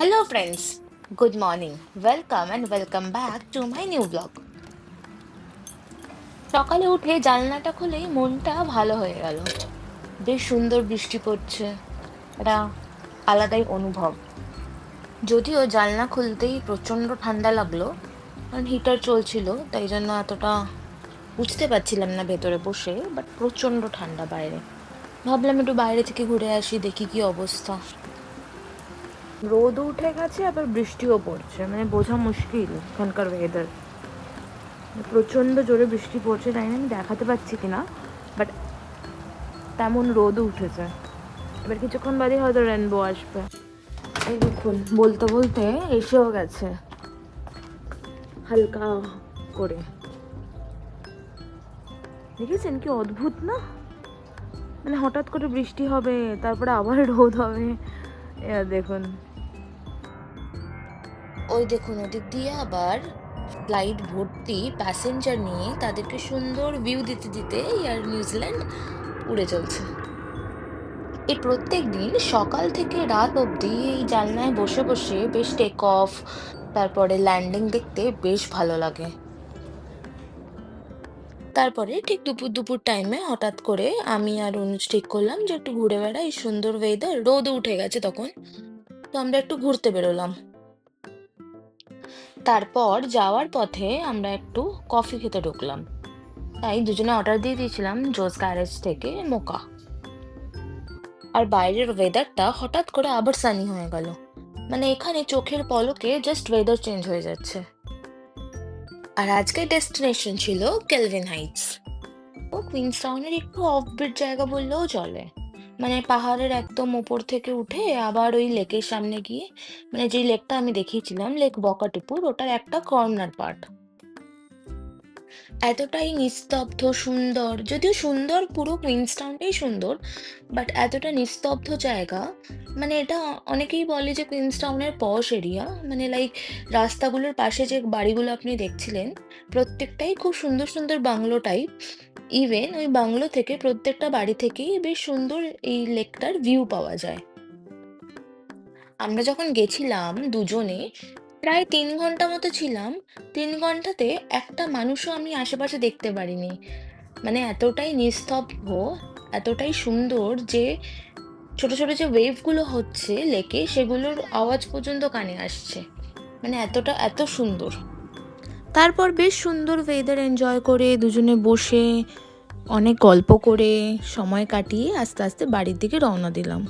Hello, friends. Good morning. Welcome and welcome back to my new vlog. সকালে উঠে জানলাটা খুলেই মনটা ভালো হয়ে গেল বেশ সুন্দর বৃষ্টি পড়ছে একটা আলাদাই অনুভব যদিও জানলা খুলতেই প্রচণ্ড ঠান্ডা লাগল কারণ হিটার চলছিল তাই জন্য এতটা বুঝতে পারছিলাম না ভেতরে বসে বাট প্রচণ্ড ঠান্ডা বাইরে ভাবলাম একটু বাইরে থেকে ঘুরে আসি দেখি কি অবস্থা রোদও উঠে গেছে, আবার বৃষ্টিও পড়ছে। মানে বোঝা মুশকিল এখানকার ওয়েদার প্রচণ্ড জোরে বৃষ্টি পড়ছে, তাই না? আমি দেখাতে পাচ্ছি কিনা? বাট তেমন রোদও উঠেছে। এবার কিছুক্ষণ বাদে হয়তো রেনবো আসবে। এই দেখুন, বলতে বলতে এসেও গেছে। হালকা করে। দেখেছেন কি অদ্ভুত না? মানে হঠাৎ করে বৃষ্টি হবে, তারপরে আবার রোদ হবে। দেখুন। ওই দেখুন, ওদিক দিয়ে আবার ফ্লাইট ভর্তি প্যাসেঞ্জার নিয়ে তাদেরকে সুন্দর ভিউ দিতে দিতে এয়ার নিউজিল্যান্ড উড়ে চলছে। এই প্রত্যেক দিন সকাল থেকে রাত অবধি এই জানলায় বসে বসে বেশ টেক অফ তারপরে ল্যান্ডিং দেখতে বেশ ভালো লাগে। তারপরে ঠিক দুপুর দুপুর টাইমে হঠাৎ করে আমি আর অনুজ ঠিক করলাম যে একটু ঘুরে বেড়াই, সুন্দর ওয়েদার রোদ উঠে গেছে তখন। তো আমরা একটু ঘুরতে বেরোলাম। তারপর যাওয়ার পথে আমরা একটু কফি খেতে ঢুকলাম। তাই দুজনে অর্ডার দিয়ে দিয়েছিলাম জোস গ্যারেজ থেকে মোকা। আর বাইরের ওয়েদারটা হঠাৎ করে আবার সানি হয়ে গেল। মানে এখানে চোখের পলকে জাস্ট ওয়েদার চেঞ্জ হয়ে যাচ্ছে। আর আজকের ডেস্টিনেশন ছিল কেলভিন হাইটস ও কুইন্সটাউনের একটু অফবিট জায়গা বললেও চলে। মানে পাহাড়ের একদম ওপর থেকে উঠে আবার ওই লেকের সামনে গিয়ে মানে যে লেকটা আমি দেখিয়েছিলাম, লেক বকাটিপুর, ওটার একটা কর্নার পার্ট। এতটাই নিস্তব্ধ, সুন্দর, যদিও সুন্দর পুরো কুইন্সটাউনটাই সুন্দর বাট এতটা নিস্তব্ধ জায়গা মানে এটা অনেকেই বলে যে কুইন্সটাউনের পশ এরিয়া মানে লাইক রাস্তাগুলোর পাশে যে বাড়িগুলো আপনি দেখছিলেন, প্রত্যেকটাই খুব সুন্দর সুন্দর বাংলো টাইপ ইভেন ওই বাংলো থেকে প্রত্যেকটা বাড়ি থেকেই বেশ সুন্দর এই লেকটার ভিউ পাওয়া যায়। আমরা যখন গেছিলাম দুজনে প্রায় তিন ঘণ্টা মতো ছিলাম। তিন ঘন্টাতে একটা মানুষও আমি আশেপাশে দেখতে পারিনি। মানে এতটাই নিস্তব্ধ, এতটাই সুন্দর যে ছোট ছোট যে ওয়েভগুলো হচ্ছে লেকে, সেগুলোর আওয়াজ পর্যন্ত কানে আসছে। মানে এতটা, এত সুন্দর। তারপর বেশ সুন্দর ওয়েদার এনজয় করে দুজনে বসে অনেক গল্প করে সময় কাটিয়ে আস্তে আস্তে বাড়ির দিকে রওনা দিলাম।